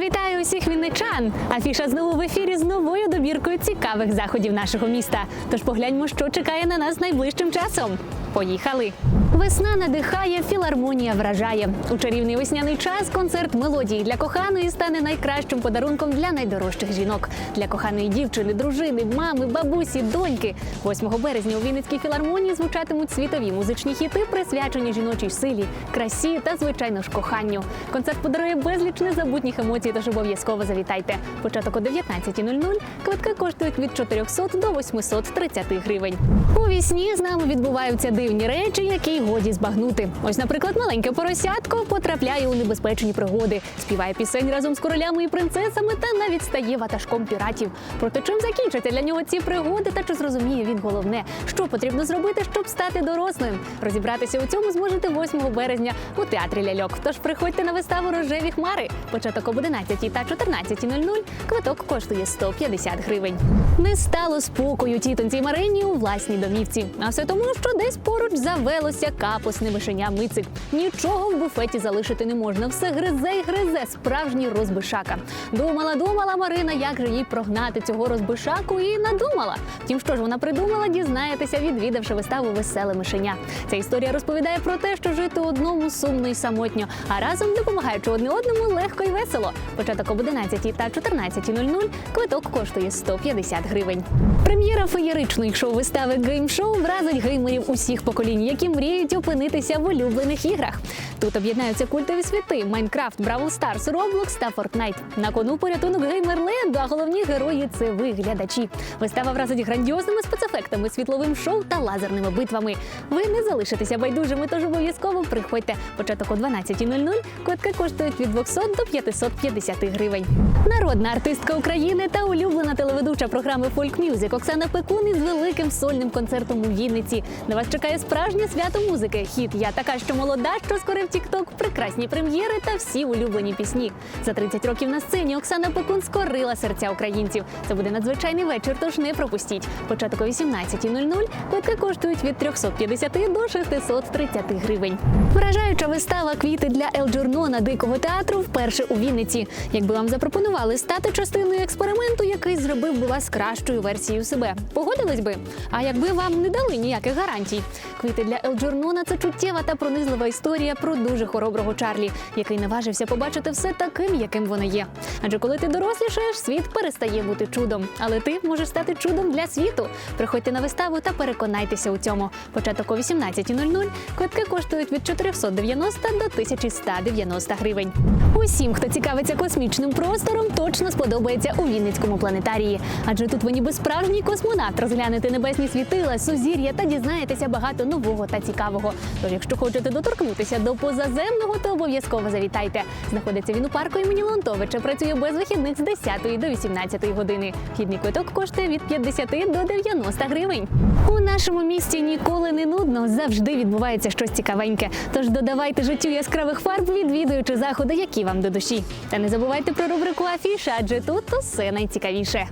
Вітаю усіх вінничан! Афіша знову в ефірі з новою добіркою цікавих заходів нашого міста. Тож погляньмо, що чекає на нас найближчим часом. Поїхали! Весна надихає, філармонія вражає. У чарівний весняний час концерт мелодії для коханої стане найкращим подарунком для найдорожчих жінок. Для коханої дівчини, дружини, мами, бабусі, доньки. 8 березня у Вінницькій філармонії звучатимуть світові музичні хіти, присвячені жіночій силі, красі та, звичайно ж, коханню. Концерт подарує безліч незабутніх емоцій, тож обов'язково завітайте. Початок о 19.00. Квитки коштують від 400 до 830 гривень. У вісні з нами відбуваються дивні речі, які годі збагнути. Ось, наприклад, маленьке поросятко потрапляє у небезпечні пригоди, співає пісень разом з королями і принцесами та навіть стає ватажком піратів. Проте чим закінчаться для нього ці пригоди, та чи зрозуміє він головне, що потрібно зробити, щоб стати дорослим. Розібратися у цьому зможете 8 березня у театрі ляльок. Тож приходьте на виставу рожеві хмари. Початок об 11 та 14.00. Квиток коштує 150 гривень. Не стало спокою тітонці Марині у власній домівці. А все тому, що десь поруч завелося капусне мишеня Мицик. Нічого в буфеті залишити не можна. Все гризе й гризе справжній розбишака. Думала, думала Марина, як же їй прогнати цього розбишаку, і надумала. Втім, що ж вона придумала, дізнаєтеся, відвідавши виставу Веселе мишеня. Ця історія розповідає про те, що жити одному сумно і самотньо, а разом допомагаючи одне одному легко і весело. Початок об 11 та 14.00 квиток коштує 150 гривень. Прем'єра феєричної шоу-вистави гейм-шоу вразить геймерів усіх поколінь, які мріють опинитися в улюблених іграх. Тут об'єднаються культові світи: Майнкрафт, Бравл Старс, Роблокс та Фортнайт. На кону порятунок геймерленду, а головні герої це ви, глядачі. Вистава вразить грандіозними спецефектами, світловим шоу та лазерними битвами. Ви не залишитеся байдужими, тож обов'язково приходьте. Початок о 12.00. Квитки коштують від 200 до 550 гривень. Народна артистка України та улюблена телеведуча програми Folk Music Оксана Пекун із великим сольним концертом у Вінниці. На вас чекає справжнє свято музики. Хіт Я така, що молода, що скорив Тікток, прекрасні прем'єри та всі улюблені пісні. За 30 років на сцені Оксана Пекун скорила серця українців. Це буде надзвичайний вечір, тож не пропустіть. Початок о 18.00. Квитки коштують від 350 до 630 гривень. Вражаюча вистава квіти для Елджурнона дикого театру вперше у Вінниці. Якби вам запропонували стати частиною експерименту, який зробив би вас кращою версією себе, погодились би? А якби вам не дали ніяких гарантій? Квіти для Елджурнона це чуттєва та пронизлива історія про дуже хороброго Чарлі, який наважився побачити все таким, яким воно є. Адже коли ти дорослішаєш, світ перестає бути чудом. Але ти можеш стати чудом для світу. Приходьте на виставу та переконайтеся у цьому. Початок о 18.00. Квитки коштують від 490 до 1190 гривень. Усім, хто цікавиться космічним простором, точно сподобається у Вінницькому планетарії. Адже тут ви ніби справжній космонавт розглянете небесні світила, сузір'я та дізнаєтеся багато нового та цікавого. Тож, якщо хочете доторкнутися до позаземного, то обов'язково завітайте. Знаходиться він у парку імені Лонтовича. Працює без вихідних з 10 до 18 години. Вхідний квиток коштує від 50 до 90 гривень. У нашому місті ніколи не нудно, завжди відбувається щось цікавеньке. Тож додавайте життю яскравих фарб, відвідуючи заходи, які вам до душі. Та не забувайте про рубрику Афіша, адже тут усе найцікавіше.